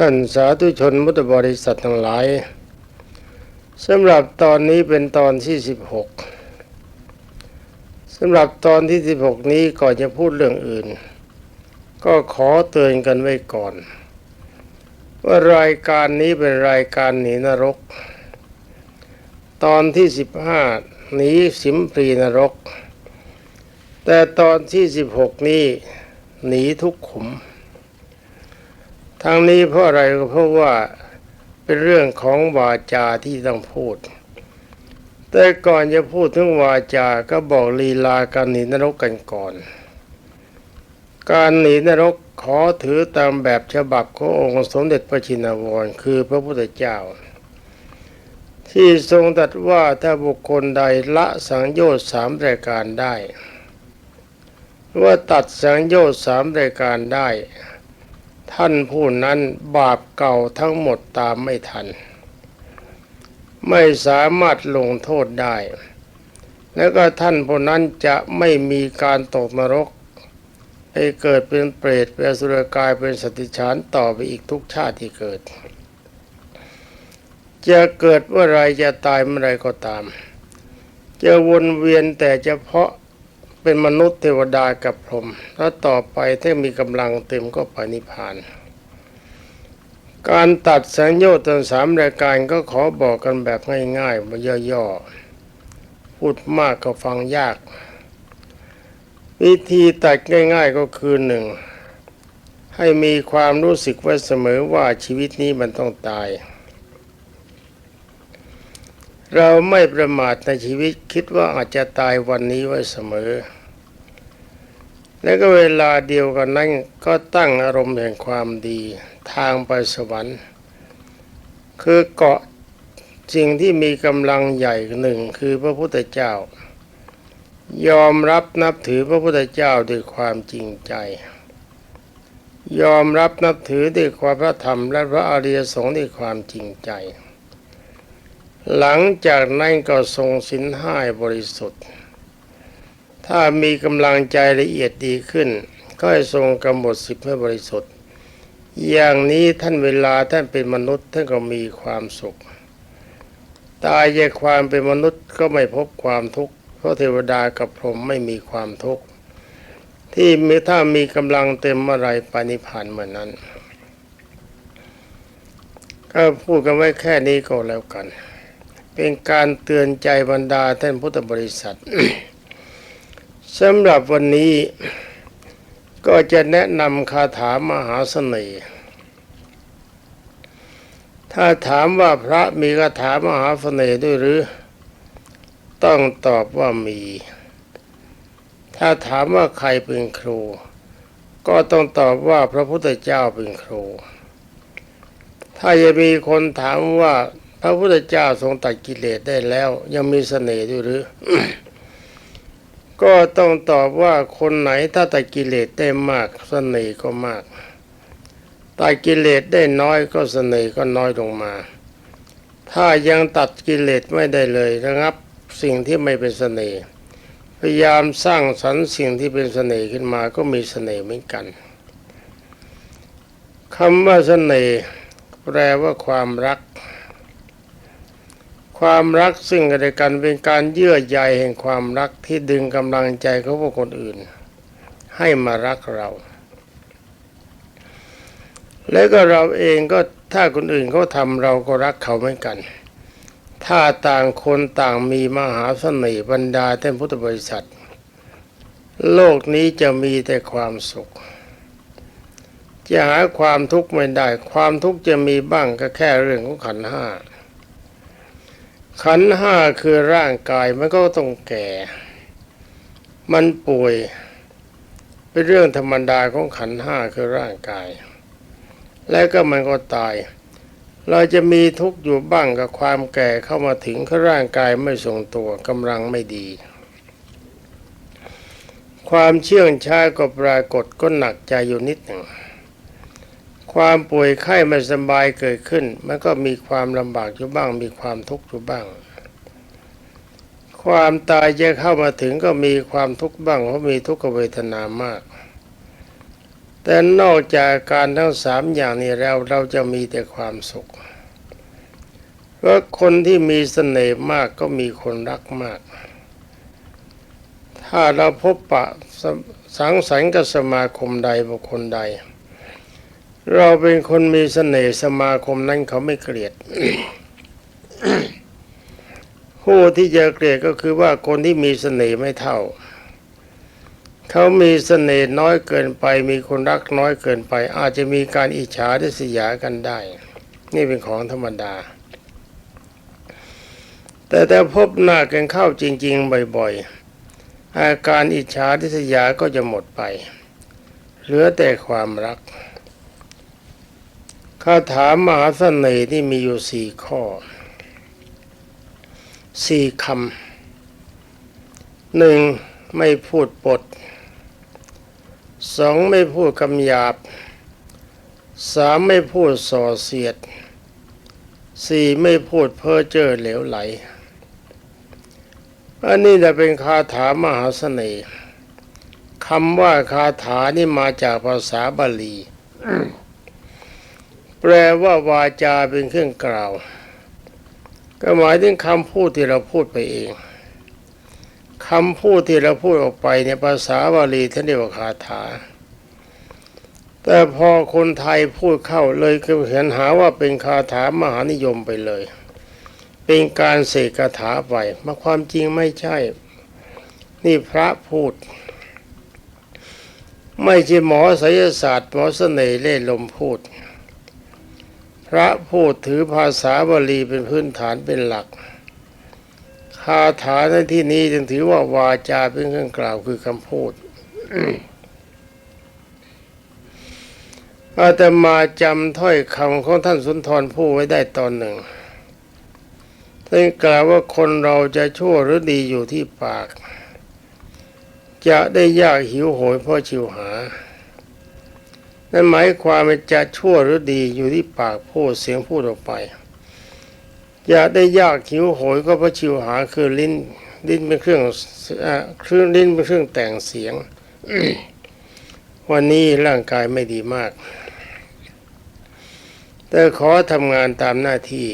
ท่านสาธุชนมุตบริษัททั้งหลายสำหรับตอนนี้เป็นตอนที่สิบหกสำหรับตอนที่สิบหกนี้ก่อนจะพูดเรื่องอื่น ก็ขอเตือนกันไว้ก่อน ว่ารายการนี้เป็นรายการหนีนรก ตอนที่สิบห้าหนีสิมปรีนรก แต่ตอนที่สิบหกนี้หนีทุกขุม ทางนี้เพราะอะไรก็เพราะว่าเป็นเรื่องของวาจาที่ต้องพูด แต่ก่อนจะพูดถึงวาจาก็บอกลีลาการหนีนรกกันก่อน การหนีนรกขอถือตามแบบฉบับขององค์สมเด็จพระชินวรคือพระพุทธเจ้า ที่ทรงตรัสว่าถ้าบุคคลใดละสังโยชน์สามรายการได้ ว่าตัดสังโยชน์สามรายการได้ ท่านผู้นั้นบาปเก่าทั้งหมดตามไม่ทัน ไม่สามารถลงโทษได้ แล้วก็ท่านผู้นั้นจะไม่มีการตกนรกให้เกิดเป็นเปรตเป็นสุรกายเป็นสตติฉานต่อไปอีกทุกชาติที่เกิด จะเกิดเมื่อไรจะตายเมื่อไรก็ตาม จะวนเวียนแต่เฉพาะ เป็นมนุษย์เทวดากับพรหมแล้วต่อไปถ้ามีกำลังเต็มก็ไปนิพพาน การตัดสัญญาตนสามรายการก็ขอบอกกันแบบง่ายๆมาย่อๆ พูดมากก็ฟังยาก วิธีตัดง่ายๆก็คือหนึ่งให้มีความรู้สึกไว้เสมอว่าชีวิตนี้มันต้องตาย เราไม่ประมาทในชีวิตคิดว่าอาจจะตายวันนี้ไว้เสมอ และก็เวลาเดียวกันนั้นก็ตั้งอารมณ์แห่งความดีทางไปสวรรค์ คือเกาะสิ่งที่มีกำลังใหญ่หนึ่งคือพระพุทธเจ้า ยอมรับนับถือพระพุทธเจ้าด้วยความจริงใจ ยอมรับนับถือด้วยความพระธรรมและพระอริยสงฆ์ด้วยความจริงใจ หลังจากนั้นก็ทรงสินห้าบริสุทธิ์ ถ้ามีกำลังใจละเอียดดีขึ้น ก็ให้ทรงกำหนดสิบให้บริสุทธิ์ อย่างนี้ท่านเวลาท่านเป็นมนุษย์ท่านก็มีความสุข ตายจากความเป็นมนุษย์ก็ไม่พบความทุกข์เพราะเทวดากับพรหมไม่มีความทุกข์ที่มีถ้ามีกำลังเต็มเมื่อไรปานิพพานเหมื่อนั้น ก็พูดกันไว้แค่นี้ก็แล้วกัน เป็นการเตือนใจบรรดาท่านพุทธบริษัทสำหรับวันนี้ก็จะแนะนำคาถามหาเสน่ห์ ถ้าถามว่าพระมีคาถามหาเสน่ห์ด้วยหรือ ต้องตอบว่ามี ถ้าถามว่าใครเป็นครู ก็ต้องตอบว่าพระพุทธเจ้าเป็นครู ถ้าจะมีคนถามว่า พระพุทธเจ้าทรงตัดกิเลสได้แล้ว ยังมีเสน่ห์ด้วยหรือ ก็ต้องตอบว่าคนไหนถ้าตัดกิเลสได้มากเสน่ห์ก็มากตัดกิเลสได้น้อยก็เสน่ห์ก็น้อยลงมา ถ้ายังตัดกิเลสไม่ได้เลยระงับ สิ่งที่ไม่เป็นเสน่ห์พยายามสร้างสรรค์สิ่งที่เป็นเสน่ห์ขึ้นมาก็มีเสน่ห์เหมือนกันคำว่าเสน่ห์แปลว่าความรัก ความรักซึ่งกันและกันเป็นการเยื่อใยแห่งความรักที่ดึงกำลังใจของพวกคนอื่น ให้มารักเรา แล้วก็เราเองก็ถ้าคนอื่นเขาทำเราก็รักเขาเหมือนกัน ถ้าต่างคนต่างมีมหาเสน่ห์บรรดาท่านพุทธบริษัท โลกนี้จะมีแต่ความสุข จะหาความทุกข์ไม่ได้ ความทุกข์จะมีบ้างก็แค่เรื่องของขันห้า ขันห้าคือร่างกายมันก็ต้องแก่ มันป่วยเป็นเรื่องธรรมดาของขันห้าคือร่างกาย แล้วก็มันก็ตาย เราจะมีทุกข์อยู่บ้างกับความแก่เข้ามาถึงข้าร่างกายไม่ทรงตัวกำลังไม่ดี ความเชื่องช้าก็ปรากฏก็หนักใจอยู่นิดหนึ่ง ความป่วยไข้ไม่สบายเกิดขึ้น มันก็มีความลำบากอยู่บ้าง มีความทุกข์อยู่บ้าง ความตายจะเข้ามาถึงก็มีความทุกข์บ้างเพราะมีทุกขเวทนามาก แต่นอกจากการทั้งสามอย่างนี้แล้วเราจะมีแต่ความสุขเพราะคนที่มีเสน่ห์มากก็มีคนรักมาก ถ้าเราพบปะสสังสรรค์กับสมาคมใดบุคคลใด เราเป็นคนมีเสน่ห์สมาคมนั้นเขาไม่เกลียดผู้ที่จะเกลียดก็คือว่าคนที่มีเสน่ห์ไม่เท่า เขามีเสน่ห์น้อยเกินไป มีคนรักน้อยเกินไป อาจจะมีการอิจฉาริษยากันได้ นี่เป็นของธรรมดา แต่ถ้าพบหน้ากันเข้าจริง ๆ บ่อยๆอาการอิจฉาริษยาก็จะหมดไป เหลือแต่ความรักาถามหาเสน่ห์ที่มีอยู่สี่ข้อสี่คำหนึ่งไม่พูดปดสองไม่พูดคำหยาบสามไม่พูดส่อเสียดสี่ไม่พูดเพ้อเจ้อเหลวไหล อันนี้จะเป็นคาถามหาเสน่ห์คำว่าคาถานี่มาจากภาษาบาลี แปลว่าวาจาเป็นเครื่องกล่าว ก็หมายถึงคำพูดที่เราพูดไปเองคำพูดที่เราพูดออกไปในภาษาบาลีท่านเรียกว่าคาถา แต่พอคนไทยพูดเข้าเลยก็เห็นหาว่าเป็นคาถามหานิยมไปเลย เป็นการเสกคาถาไปมาความจริงไม่ใช่ นี่พระพูด ไม่ใช่หมอไสยศาสตร์หมอเสน่ห์เล่ลมพูด พระพูดถือภาษาบาลีเป็นพื้นฐานเป็นหลัก คาถาในที่นี้จึงถือว่าวาจาเป็นเครื่องกล่าวคือคำพูดอาตมาจำถ้อยคำของท่านสุนทรผู้ไว้ได้ตอนหนึ่งท่านกล่าวว่าคนเราจะชั่วหรือดีอยู่ที่ปาก จะได้ยากหิวโหยเพราะชิวหา นั่นหมายความว่าจะชั่วหรือดีอยู่ที่ปากพูดเสียงพูดออกไปจะได้ยากหิวโหยก็เพราะชิวหาคือลิ้นลิ้นเป็นเครื่องเครื่องลิ้นเป็นเครื่องแต่งเสียง วันนี้ร่างกายไม่ดีมาก แต่ขอทำงานตามหน้าที่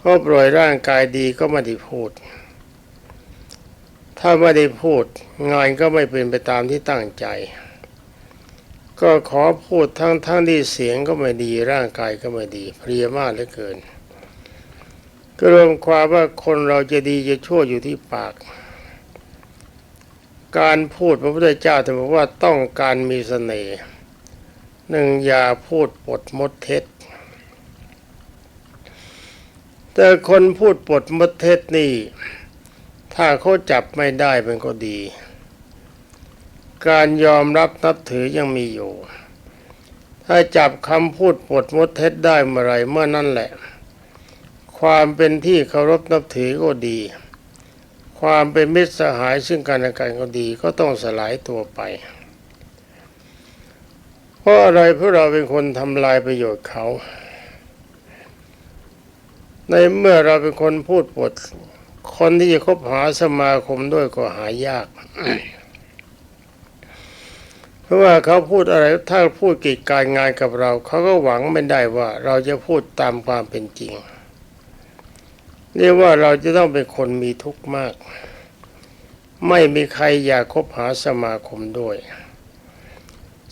พราะปล่อยร่างกายดีก็ไม่ได้พูด ถ้าไม่ได้พูด งานก็ไม่เป็นไปตามที่ตั้งใจ ก็ขอพูดทั้งทั้งที่เสียงก็ไม่ดีร่างกายก็ไม่ดีเพลียมากเหลือเกิน ก็รวมความว่าคนเราจะดีจะชั่วอยู่ที่ปาก การพูดพระพุทธเจ้าท่านบอกว่าต้องการมีเสน่ห์หนึ่งอย่าพูดปดมดเท็จ แต่คนพูดปดมดเท็จนี่ ถ้าเขาจับไม่ได้มันก็ดี การยอมรับนับถือยังมีอยู่ ถ้าจับคำพูดปดมดเท็จได้เมื่อไรเมื่อนั่นแหละ ความเป็นที่เคารพนับถือก็ดี ความเป็นมิตรสหายซึ่งกันและกันก็ดีก็ต้องสลายตัวไป เพราะอะไรเพราะเราเป็นคนทำลายประโยชน์เขา ในเมื่อเราเป็นคนพูดปดคนที่จะคบหาสมาคมด้วยก็หายาก ราะว่าเขาพูดอะไรถ้าพูดกิจการงานกับเรา เขาก็หวังไม่ได้ว่าเราจะพูดตามความเป็นจริง เรียกว่าเราจะต้องเป็นคนมีทุกข์มาก ไม่มีใครอยากคบหาสมาคมด้วย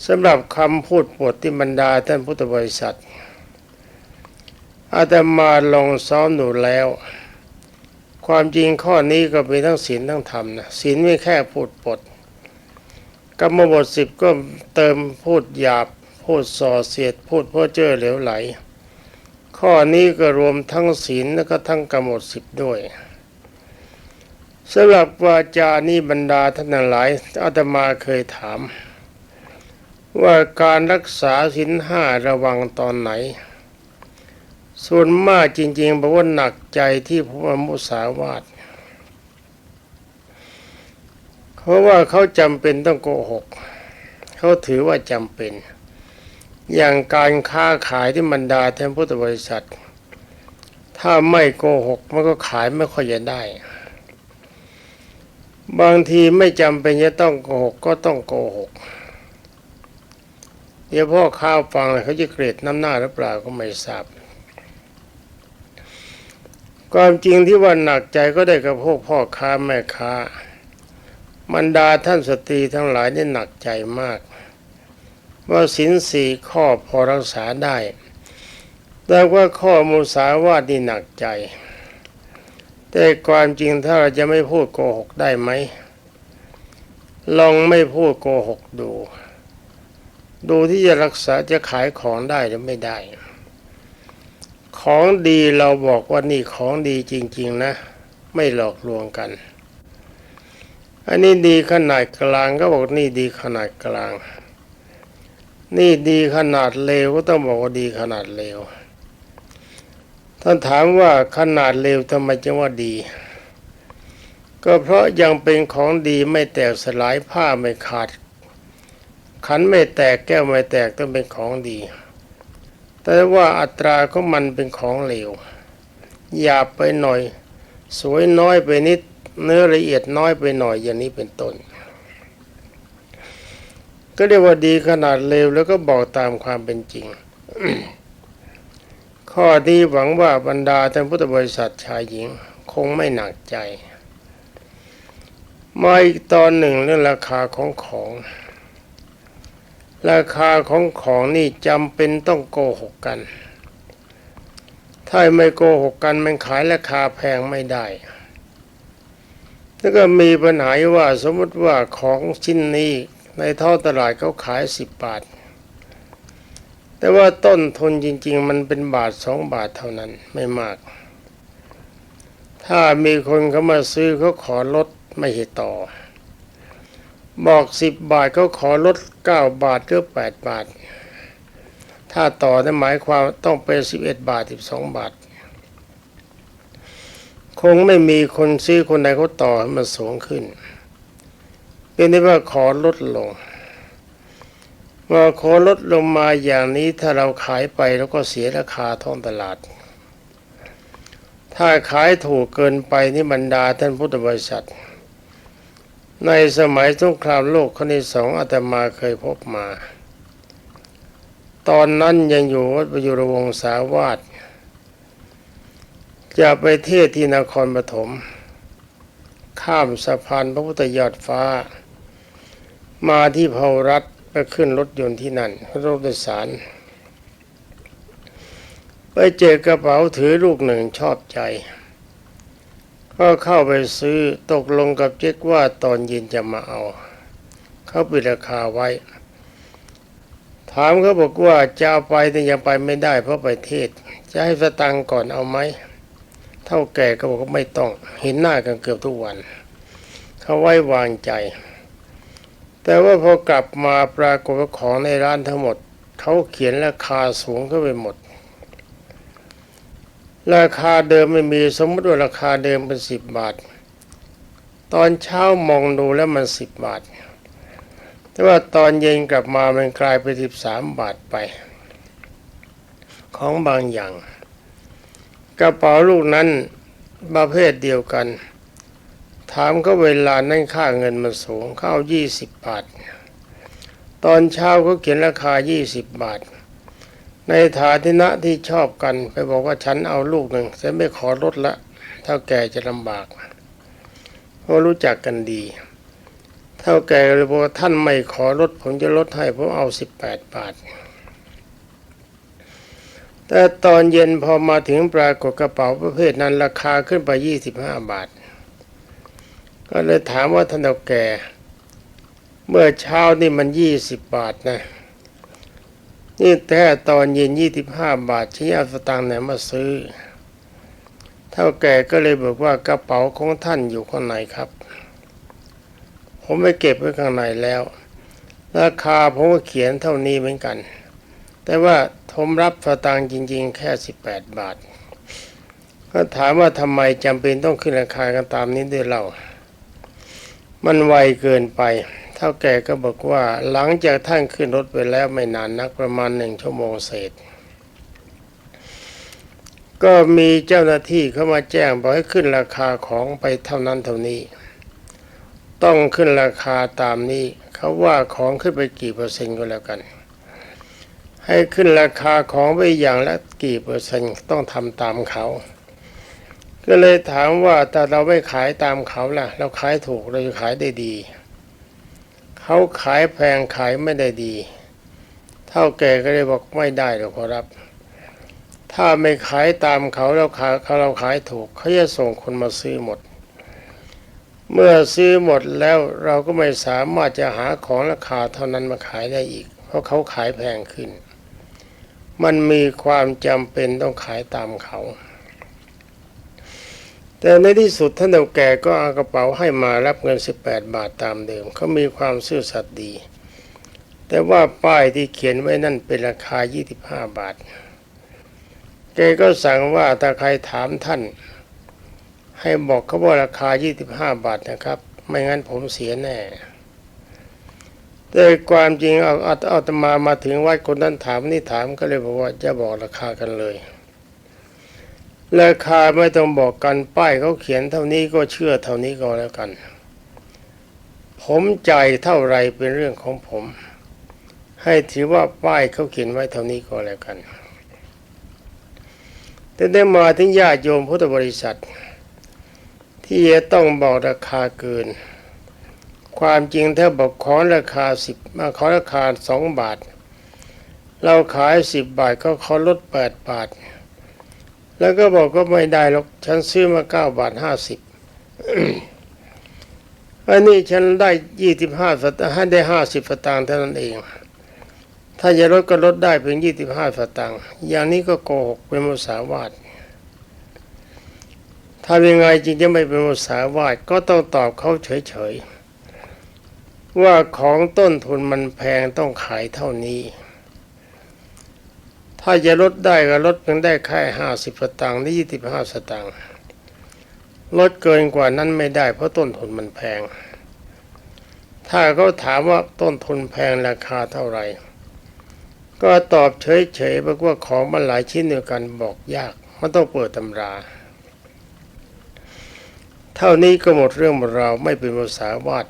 สำหรับคำพูดปวดที่บรรดาท่านพุทธบริษัท อาตมาลองซ้อมหนูแล้ว ความจริงข้อนี้ก็เป็นทั้งศีลทั้งธรรมนะศีลไม่แค่พูดปด กรรมบทสิบก็เติมพูดหยาบ พูดส่อเสียด พูดเพ้อเจ้อเหลวไหล ข้อนี้ก็รวมทั้งศีลแล้วก็ทั้งกรรมบทสิบด้วยสำหรับวาจานี้บรรดาท่านหลายอาตมาเคยถาม ว่าการรักษาศีลห้าระวังตอนไหน ส่วนมากจริงๆบอกว่าหนักใจที่พระมุสาวาทเพ ราะว่าเขาจำเป็นต้องโกหก เขาถือว่าจำเป็น อย่างการค้าขายที่บรรดาแทนพุทธบริษัท ถ้าไม่โกหกมันก็ขายไม่ค่อยจะได้ บางทีไม่จำเป็นจะต้องโกหกก็ต้องโกหกเดี๋ยวพ่อข้าวฟังเขาจะเกรดน้ำหน้าหรือเปล่าก็ไม่ทราบความจริงที่ว่าหนักใจก็ได้กับพวกพ่อค้าแม่ค้า บรรดาท่านสตรีทั้งหลายนี่หนักใจมาก ว่าสินสี่ข้อพอรักษาได้ แต่ว่าข้อมุสาวาทนี่หนักใจ แต่ความจริงถ้าเราจะไม่พูดโกหกได้ไหม ลองไม่พูดโกหกดู ดูที่จะรักษาจะขายของได้หรือไม่ได้ ของดีเราบอกว่านี่ของดีจริง ๆ นะ ไม่หลอกลวงกัน อันนี้ดีขนาดกลางก็บอกนี่ดีขนาดกลาง นี่ดีขนาดเลวก็ต้องบอกว่าดีขนาดเลวท่านถามว่าขนาดเลวทำไมจึงว่าดี ก็เพราะยังเป็นของดีไม่แตกสลายผ้าไม่ขาด ขันไม่แตกแก้วไม่แตกต้องเป็นของดี แต่ว่าอัตราของมันเป็นของเลวหยาบไปหน่อย สวยน้อยไปนิด เนื้อละเอียดน้อยไปหน่อยอย่างนี้เป็นต้น ก็เรียกว่าดีขนาดเลวแล้วก็บอกตามความเป็นจริง ข้อนี้หวังว่าบรรดาท่านพุทธบริษัทชายหญิงคงไม่หนักใจ มาอีกตอนหนึ่งเรื่องราคาของของ ราคาของของนี่จำเป็นต้องโกหกกัน ถ้าไม่โกหกกันมันขายราคาแพงไม่ได้ แล้วก็มีปัญหาว่าสมมติว่าของชิ้นนี้ในท้องตลาดเขาขายสิบบาท แต่ว่าต้นทุนจริง ๆ มันเป็นบาทสองบาทเท่านั้นไม่มาก ถ้ามีคนเขามาซื้อเขาขอลดไม่ให้ต่อ บอกสิบบาทเขาขอลดเก้าบาทหรือแปดบาท ถ้าต่อนั่นหมายความต้องเป็นสิบเอ็ดบาทสิบสองบาท คงไม่มีคนซื้อคนใดเขาต่อให้มันสูงขึ้น เป็นได้ว่าขอลดลงว่าขอลดลงมาอย่างนี้ถ้าเราขายไปแล้วก็เสียราคาท้องตลาด ถ้าขายถูกเกินไปนี่บรรดาท่านพุทธบริษัท ในสมัยสงครามโลกครั้งที่สองอาตมาเคยพบมา ตอนนั้นยังอยู่วัดประยุรวงศาวาส จะไปเทศที่นครปฐม ข้ามสะพานพระพุทธยอดฟ้า มาที่เผารัฐไปขึ้นรถยนต์ที่นั่นรถโดยสาร ไปเจอกระเป๋าถือลูกหนึ่งชอบใจ ก็เข้าไปซื้อตกลงกับเจ๊กว่าตอนเย็นจะมาเอา เขาปิดราคาไว้ ถามเขาบอกว่าจะเอาไปแต่ยังไปไม่ได้เพราะไปเทศ จะให้สตังก่อนเอาไหม เท่าแก่ก็บอกว่าไม่ต้องเห็นหน้ากันเกือบทุกวัน เขาไว้วางใจ แต่ว่าพอกลับมาปรากฏว่าของในร้านทั้งหมด เขาเขียนราคาสูงขึ้นไปหมด ราคาเดิมไม่มีสมมติว่าราคาเดิมเป็นสิบบาท ตอนเช้ามองดูแล้วมันสิบบาท แต่ว่าตอนเย็นกลับมามันกลายเป็นสิบสามบาทไป ของบางอย่าง กระเป๋าลูกนั้นประเภทเดียวกัน ถามก็เวลานั่นค่าเงินมันสูงเข้ายี่สิบบาท ตอนเช้าเขาเขียนราคายี่สิบบาท ในฐานะที่ชอบกันไปบอกว่าฉันเอาลูกหนึ่งฉันไม่ขอลดละเท่าแก่จะลำบากเพราะรู้จักกันดี เท่าแก่เลยบอกว่าท่านไม่ขอลดผมจะลดให้ผมเอาสิบแปดบาท แต่ตอนเย็นพอมาถึงปรากฏกระเป๋าประเภทนั้นราคาขึ้นไปยี่สิบห้าบาท ก็เลยถามว่าท่านเท่าแก่ เมื่อเช้านี่มันยี่สิบบาทนะ นี่แต่ตอนเย็นยี่สิบห้าบาทชี้เอาสตางค์ไหนมาซื้อ เท่าแก่ก็เลยบอกว่ากระเป๋าของท่านอยู่ข้างในครับ ผมไม่เก็บไว้ข้างในแล้ว ราคาผมก็เขียนเท่านี้เหมือนกัน แต่ว่า ผมรับสตางค์จริง ๆ แค่สิบแปดบาท ก็ถามว่าทำไมจำเป็นต้องขึ้นราคากันตามนี้ด้วยเล่า มันไวเกินไป เท่าแก่ก็บอกว่าหลังจากท่านขึ้นรถไปแล้วไม่นานนักประมาณหนึ่งชั่วโมงเศษ ก็มีเจ้าหน้าที่เข้ามาแจ้งบอกให้ขึ้นราคาของไปเท่านั้นเท่านี้ ต้องขึ้นราคาตามนี้เขาว่าของขึ้นไปกี่เปอร์เซ็นต์ก็แล้วกัน ให้ขึ้นราคาของไปอย่างละกี่เปอร์เซ็นต์ต้องทำตามเขา ก็เลยถามว่าแต่เราไม่ขายตามเขาล่ะ เราขายถูกเราจะขายได้ดี เขาขายแพงขายไม่ได้ดี เท่าแก่ก็เลยบอกไม่ได้หรอกขอรับ ถ้าไม่ขายตามเขาเราขายเขาเราขายถูกเขาจะส่งคนมาซื้อหมดเมื่อซื้อหมดแล้วเราก็ไม่สามารถจะหาของราคาเท่านั้นมาขายได้อีก เพราะเขาขายแพงขึ้น มันมีความจำเป็นต้องขายตามเขา แต่ในที่สุดท่านเฒ่าแก่ก็เอากระเป๋าให้มารับเงิน 18 บาทตามเดิมเขามีความซื่อสัตย์ดี แต่ว่าป้ายที่เขียนไว้นั่นเป็นราคา 25 บาท แกก็สั่งว่าถ้าใครถามท่าน ให้บอกเขาว่าราคา 25 บาทนะครับ ไม่งั้นผมเสียแน่ แต่ความจริงเอาเอาเอาตมามาถึงวัดคนนั้นถามนี่ถามก็เลยบอกว่าจะบอกราคากันเลย ราคาไม่ต้องบอกกันป้ายเขาเขียนเท่านี้ก็เชื่อเท่านี้ก็แล้วกัน ผมใจเท่าไรเป็นเรื่องของผม ให้ถือว่าป้ายเขาเขียนไว้เท่านี้ก็แล้วกัน แต่ได้มาถึงญาติโยมพุทธบริษัท ที่จะต้องบอกราคาเกิน ความจริงถ้าบอกขอราคาสิบมาขอราคาสองบาท เราขายสิบบาทก็ขอลดแปดบาท แล้วก็บอกก็ไม่ได้หรอกฉันซื้อมาเก้าบาทห้าสิบอันนี้ฉันได้ยี่สิบห้าสตางค์ได้ห้าสิบสตางค์เท่านั้นเอง ถ้าจะลดก็ลดได้เพียงยี่สิบห้าสตางค์อย่างนี้ก็โกหกเป็นมุสาวาทถ้ายังไงจริงจะไม่เป็นมุสาวาทก็ต้องตอบเขาเฉยๆ ว่าของต้นทุนมันแพงต้องขายเท่านี้ ถ้าจะลดได้ก็ลดเพียงได้แค่ห้าสิบสตางค์หรือยี่สิบห้าสตางค์ลดเกินกว่านั้นไม่ได้เพราะต้นทุนมันแพง ถ้าเขาถามว่าต้นทุนแพงราคาเท่าไหร่ ก็ตอบเฉยๆบอกว่าของมันหลายชิ้นเดียวกันบอกยากมันต้องเปิดตำรา เท่านี้ก็หมดเรื่องหมดราวไม่เป็นมุสาวาท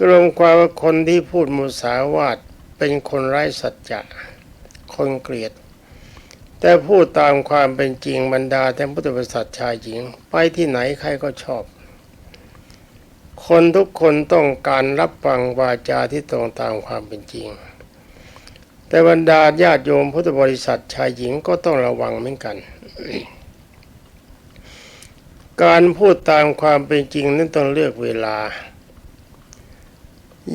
กรวมความว่าคนที่พูดมุสาวาทเป็นคนไร้สัจจะคนเกลียด แต่พูดตามความเป็นจริงบรรดาแต่พุทธบริษัทชายหญิง ไปที่ไหนใครก็ชอบ คนทุกคนต้องการรับฟังวาจาที่ตรงตามความเป็นจริง แต่บรรดาญาติโยมพุทธบริษัทชายหญิงก็ต้องระวังเหมือนกัน การพูดตามความเป็นจริงนั้นต้องเลือกเวลา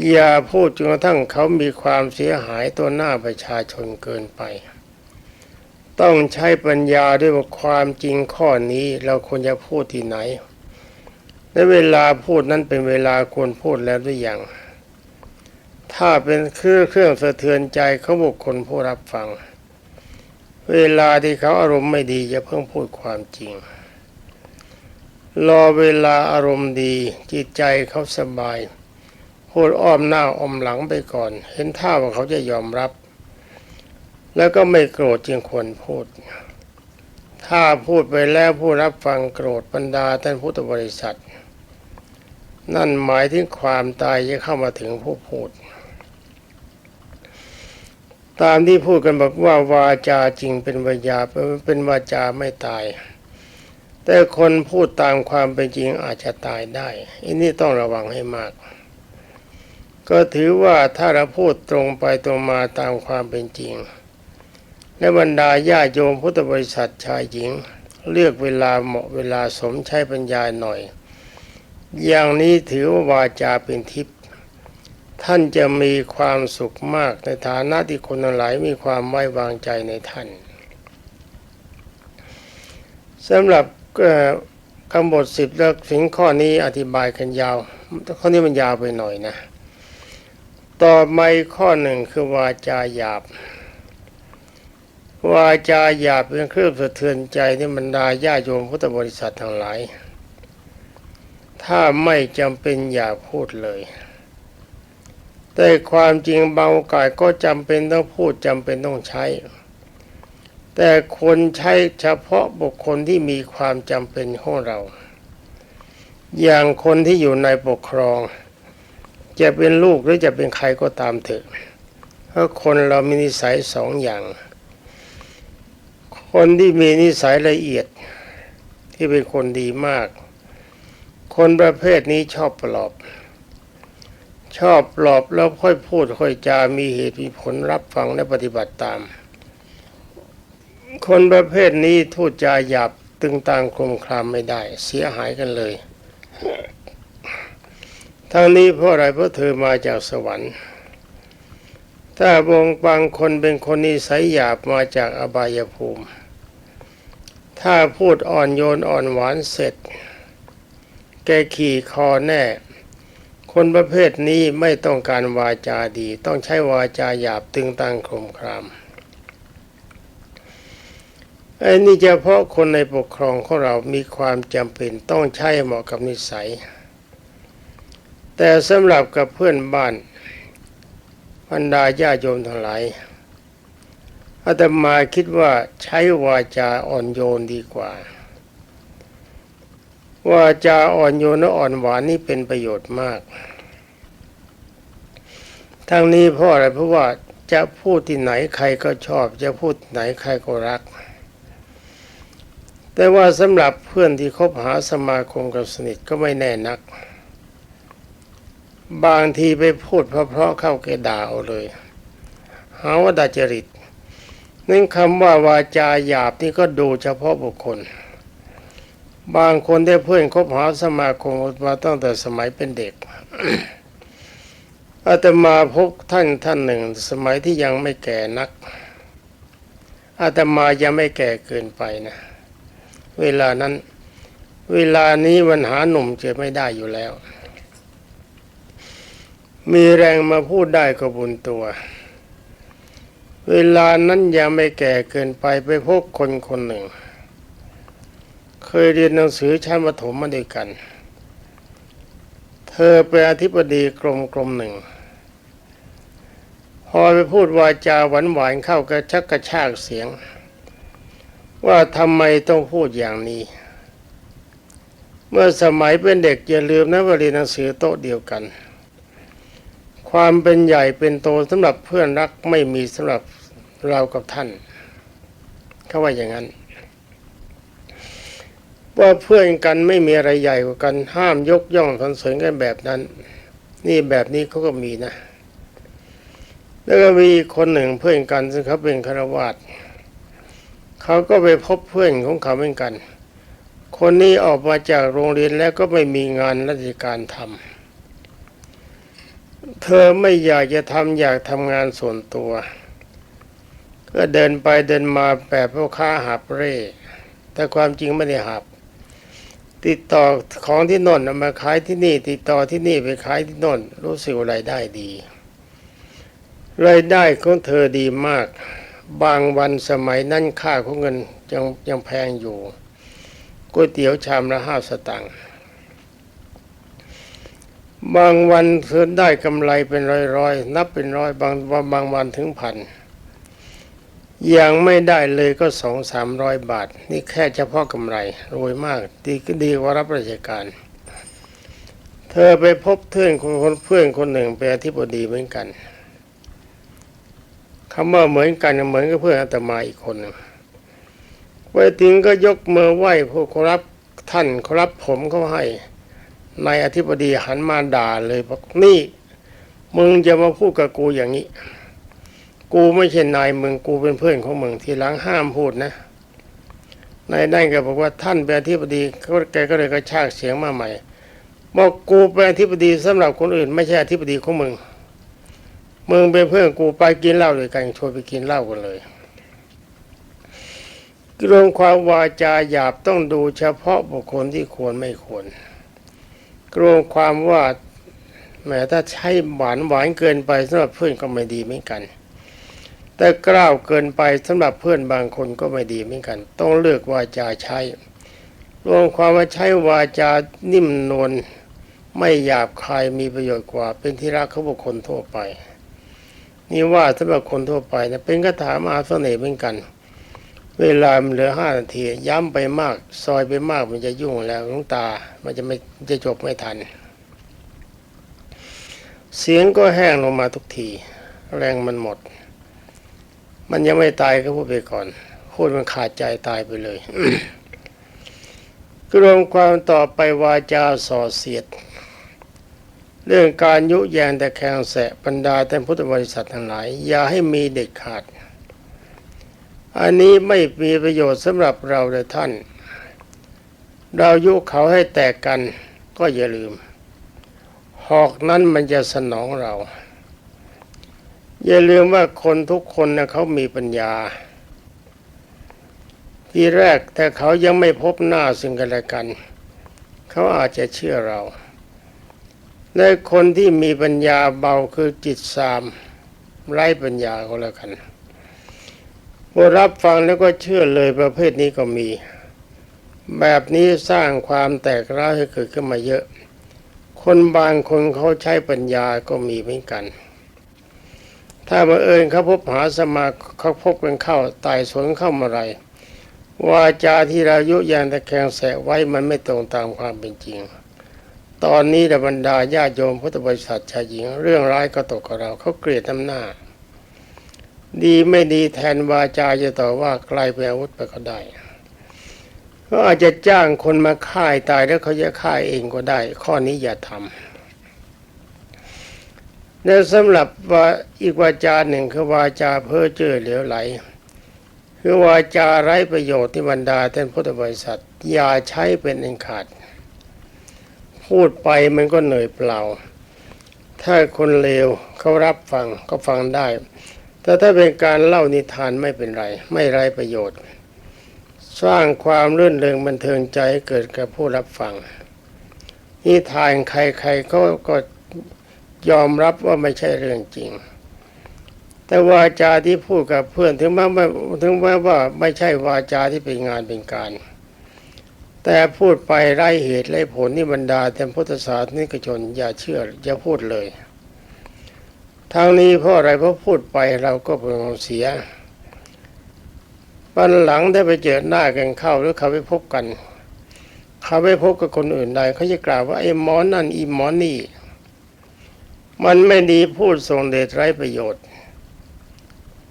อย่าพูดจนกระทั่งเขามีความเสียหายต่อหน้าประชาชนเกินไป ต้องใช้ปัญญาด้วยว่าความจริงข้อนี้เราควรจะพูดที่ไหน และเวลาพูดนั้นเป็นเวลาควรพูดแล้วหรือยังถ้าเป็นเครื่องเครื่องสะเทือนใจเขาบุคคลผู้รับฟัง เวลาที่เขาอารมณ์ไม่ดีจะเพิ่งพูดความจริง รอเวลาอารมณ์ดีจิตใจเขาสบาย พูดอ้อมหน้าอ้อมหลังไปก่อน เห็นท่าว่าเขาจะยอมรับ แล้วก็ไม่โกรธจึงควรพูด ถ้าพูดไปแล้วผู้รับฟังโกรธบรรดาท่านพุทธบริษัท นั่นหมายถึงความตายจะเข้ามาถึงผู้พูด ตามที่พูดกันบอกว่าวาจาจริงเป็นวายาเป็นวาจาไม่ตายแต่คนพูดตามความเป็นจริงอาจจะตายได้อันนี้ต้องระวังให้มาก ก็ถือว่าถ้าเราพูดตรงไปตรงมาตามความเป็นจริง และบรรดาญาโยมพุทธบริษัทชายหญิง เลือกเวลาเหมาะเวลาสมใช้ปัญญาหน่อย อย่างนี้ถือว่าวาจาเป็นทิพย์ท่านจะมีความสุขมากในฐานะที่คนหลายมีความไว้วางใจในท่านสำหรับคำบทสิบแล้วถึงข้อนี้อธิบายกันยาวข้อนี้มันยาวไปหน่อยนะ ต่อมาข้อหนึ่งคือวาจาหยาบ วาจาหยาบเป็นเครื่องสะเทือนใจที่บรรดาญาโยมพุทธบริษัททั้งหลาย ถ้าไม่จำเป็นอย่าพูดเลย แต่ความจริงบางกาสก็จำเป็นต้องพูดจำเป็นต้องใช้ แต่คนใช้เฉพาะบุคคลที่มีความจำเป็นของเรา อย่างคนที่อยู่ในปกครอง จะเป็นลูกหรือจะเป็นใครก็ตามเถอะเพราะคนเรามีนิสัยสองอย่าง คนที่มีนิสัยละเอียดที่เป็นคนดีมาก คนประเภทนี้ชอบปลอบ ชอบปลอบแล้วค่อยพูดค่อยจามีเหตุมีผลรับฟังและปฏิบัติตาม คนประเภทนี้พูดจาหยาบตึงต่างคลุมคลามไม่ได้ เสียหายกันเลย ทั้งนี้เพราะอะไรเพราะเธอมาจากสวรรค์ ถ้าบงบางคนเป็นคนนิสัยหยาบมาจากอบายภูมิ ถ้าพูดอ่อนโยนอ่อนหวานเสร็จ แกขี่คอแน่ คนประเภทนี้ไม่ต้องการวาจาดี ต้องใช้วาจาหยาบตึงตังคมครามไอ้นี่เฉพาะคนในปกครองของเรามีความจำเป็นต้องใช้เหมาะกับนิสัย แต่สำหรับกับเพื่อนบ้านบรรดาญาโยมทั้งหลายอาตมาคิดว่าใช้วาจาอ่อนโยนดีกว่า วาจาอ่อนโยนและอ่อนหวานนี่เป็นประโยชน์มาก ทั้งนี้เพราะอะไรเพราะว่าจะพูดที่ไหนใครก็ชอบ จะพูดไหนใครก็รัก แต่ว่าสำหรับเพื่อนที่คบหาสมาคมกับสนิทก็ไม่แน่นัก บางทีไปพูดเพราะๆเข้าแกด่าเอาเลยหาว่าดาจริตนั่นคำว่าวาจาหยาบนี่ก็ดูเฉพาะบุคคล บางคนได้เพื่อนคบหาสมาคมมาตั้งแต่สมัยเป็นเด็กอาตมาพบท่านท่านหนึ่ง สมัยที่ยังไม่แก่นักอาตมายังไม่แก่เกินไปนะ เวลานั้น เวลานี้วันหาหนุ่มเจอไม่ได้อยู่แล้ว มีแรงมาพูดได้ก็บุญตัว เวลานั้นยังไม่แก่เกินไปไปพบคนคนหนึ่ง เคยเรียนหนังสือชั้นประถมมาด้วยกัน เธอเป็นอธิบดีกรมกรมหนึ่ง พอไปพูดวาจาหวานหวานๆเข้ากระชักกระชากเสียง ว่าทำไมต้องพูดอย่างนี้ เมื่อสมัยเป็นเด็กอย่าลืมนะว่าเรียนหนังสือโต๊ะเดียวกัน ความเป็นใหญ่เป็นโตสำหรับเพื่อนรักไม่มีสำหรับเรากับท่านเขาว่าอย่างนั้น ว่าเพื่อนกันไม่มีอะไรใหญ่กว่ากันห้ามยกย่องสรรเสริญกันแบบนั้น นี่แบบนี้เขาก็มีนะ แล้วก็มีคนหนึ่งเพื่อนกันซึ่งเขาเป็นคารวาสเขาก็ไปพบเพื่อนของเขาเหมือนกัน คนนี้ออกมาจากโรงเรียนแล้วก็ไม่มีงานราชการทำ เธอไม่อยากจะทำอยากทำงานส่วนตัว ก็เดินไปเดินมาแบบพ่อค้าหับเร่ แต่ความจริงไม่ได้หับ ติดต่อของที่นนเอามาขายที่นี่ ติดต่อที่นี่ไปขายที่น่นรู้สึกว่ารายได้ดีรายได้ของเธอดีมาก บางวันสมัยนั้นค่าของเงินยังยังแพงอยู่ก๋วยเตี๋ยวชามละห้าสตางค์ บางวันเธอได้กำไรเป็นร้อยๆนับเป็นร้อยบางบางวันถึงพันยังไม่ได้เลยก็สองสามร้อยบาท นี่แค่เฉพาะกำไรรวยมาก ดีก็ดีกว่ารับราชการ เธอไปพบเพื่อนคนเพื่อนคนหนึ่งเป็นอธิบดีเหมือนกันคำว่าเหมือนกันเหมือนกับเพื่อนอาตมาอีกคนหนึ่งไปถึงก็ยกมือไหว้ผู้คารพท่านคารพผมเขาให้ นายอธิบดีหันมาด่าเลยบอกนี่ มึงจะมาพูดกับกูอย่างนี้ กูไม่ใช่นายมึงกูเป็นเพื่อนของมึงทีหลังห้ามพูดนะนายได้ก็บอกว่าท่านเป็นอธิบดีเขาแกก็เลยกระชากเสียงมาใหม่ บอกกูเป็นอธิบดีสำหรับคนอื่น ไม่ใช่อธิบดีของมึงมึงเป็นเพื่อนกูไปกินเหล้าด้วยกันชวนไปกินเหล้ากันเลยเรื่องความวาจาหยาบต้องดูเฉพาะบุคคลที่ควรไม่ควร กรวงความว่าแม้ถ้าใช้หวานหวานเกินไปสำหรับเพื่อนก็ไม่ดีเหมือนกัน แต่กล้าวเกินไปสำหรับเพื่อนบางคนก็ไม่ดีเหมือนกัน ต้องเลือกวาจาใช้ รวมความว่าใช้วาจานิ่มนวลไม่หยาบคายมีประโยชน์กว่า เป็นที่รักของบุคคลทั่วไป นี่ว่าสำหรับคนทั่วไปนะเป็นคาถามหาเสน่ห์เหมือนกัน เวลามันเหลือห้านาที ย้ำไปมาก ซอยไปมากมันจะยุ่งแล้วลวงตา มันจะไม่จะจบไม่ทัน เสียงก็แห้งลงมาทุกที แรงมันหมด มันยังไม่ตายก็พูดไปก่อนพูดมันขาดใจตายไปเลยกรวมความต่อไปวาจาส่อเสียด เรื่องการยุแยงแต่แคงแสะบรรดาท่านพุทธบริษัททั้งหลาย อย่าให้มีเด็ดขาด อันนี้ไม่มีประโยชน์สำหรับเราเลยท่าน เรายุเขาให้แตกกันก็อย่าลืม หอกนั้นมันจะสนองเรา อย่าลืมว่าคนทุกคนนะเขามีปัญญา ทีแรกแต่เขายังไม่พบหน้าซึ่งกันและกัน เขาอาจจะเชื่อเราและคนที่มีปัญญาเบาคือจิตสามไร้ปัญญาก็แล้วกัน พอรับฟังแล้วก็เชื่อเลยประเภทนี้ก็มี แบบนี้สร้างความแตกร้าวให้เกิดขึ้นมาเยอะ คนบางคนเขาใช้ปัญญาก็มีเหมือนกัน ถ้าบังเอิญเขาพบหาสมาเขาพบกันเข้าตายสวนเข้ามาไรวาจาที่เรายุยางตะแคงแสไว้มันไม่ตรงตามความเป็นจริง ตอนนี้ดบรรดาญาโยมพุทธบริษัทชายหญิง เรื่องร้ายก็ตกกับเราเขาเกลียดน้ำหน้า ดีไม่ดีแทนวาจาจะต่อว่าไกลไปอาวุธไปก็ได้ก็อาจจะจ้างคนมาฆ่าตายแล้วเขาจะฆ่าเองก็ได้ ข้อนี้อย่าทำและสำหรับว่าอีกวาจาหนึ่งคือวาจาเพ้อเจ้อเหลวไหล คือวาจาไร้ประโยชน์ที่บรรดาท่านพุทธบริษัท อย่าใช้เป็นอันขาด พูดไปมันก็เหนื่อยเปล่า ถ้าคนเลวเขารับฟังก็ฟังได้ แต่ถ้าเป็นการเล่านิทานไม่เป็นไร ไม่ไรประโยชน์ สร้างความรื่นเริงบันเทิงใจใเกิดกับผู้รับฟังนิทานใครๆก็ก็ยอมรับว่าไม่ใช่เรื่องจริง แต่วาจาที่พูดกับเพื่อนถึงแม้ว่าถึงแม้ว่าไม่ใช่วาจาที่เป็นงานเป็นการ แต่พูดไปไร้เหตุไร้ผลนี่บรรดาแต่พุทธศาสนิกชนอย่าเชื่ออย่าพูดเลย ทางนี้เพราะอะไรเพราะพูดไปเราก็เป็นของเสียวันหลังได้ไปเจอหน้ากันเข้าหรือเขาไปพบกัน เขาไปพบกับคนอื่นใดเขาจะกล่าวว่าไอ้หมอนนั่นอีหมอนี่ มันไม่ดีพูดส่งเดชไร้ประโยชน์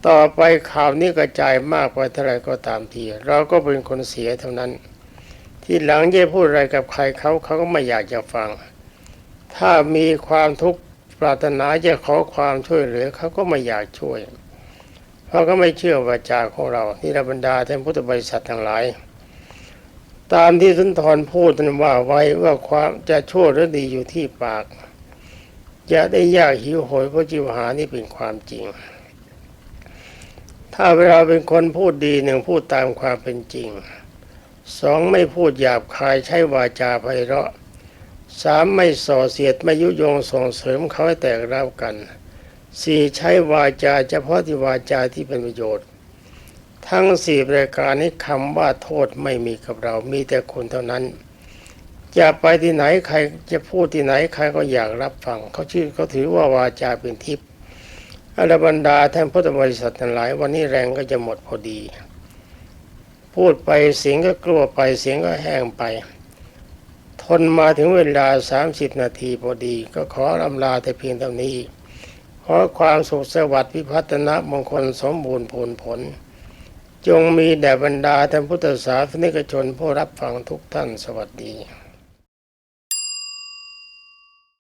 ต่อไปข่าวนี้กระจายมากไปเท่าไรก็ตามที เราก็เป็นคนเสียเท่านั้น ที่หลังจะพูดอะไรกับใครเขาเขาก็ไม่อยากจะฟัง ถ้ามีความทุกข์ ปรารถนาจะขอความช่วยเหลือเขาก็ไม่อยากช่วย เพราะเขาไม่เชื่อวาจาของเราที่ราบรรดาท่านพุทธบริษัททั้งหลาย ตามที่สุนทรพูดนั้นว่าไว้ว่าความจะชั่วหรือดีอยู่ที่ปาก จะได้ยากหิวโหยเพราะจิวหานี่เป็นความจริง ถ้าเราเป็นคนพูดดีหนึ่งพูดตามความเป็นจริงสองไม่พูดหยาบคายใช้วาจาไพเราะ สามไม่ส่อเสียดไม่ยุยงส่งเสริมเขาให้แตกร้าวกันสี่ใช้วาจาเฉพาะที่วาจาที่เป็นประโยชน์ ทั้งสี่รายการนี้คำว่าโทษไม่มีกับเรา มีแต่คนเท่านั้น จะไปที่ไหนใครจะพูดที่ไหนใครก็อยากรับฟังเขาชื่อเขาถือว่าวาจาเป็นทิพย์อรบรรดาท่านพุทธบริษัททั้งหลาย วันนี้แรงก็จะหมดพอดี พูดไปเสียงก็กลัวไปเสียงก็แห้งไป ทนมาถึงเวลาสามสิบนาทีพอดี ก็ขอลำลาแต่เพียงเท่านี้ ขอความสุขสวัสดิ์พิพัฒนะมงคลสมบูรณ์ผลผล จงมีแด่บรรดาท่านพุทธศาสนิกชนผู้รับฟังทุกท่านสวัสดี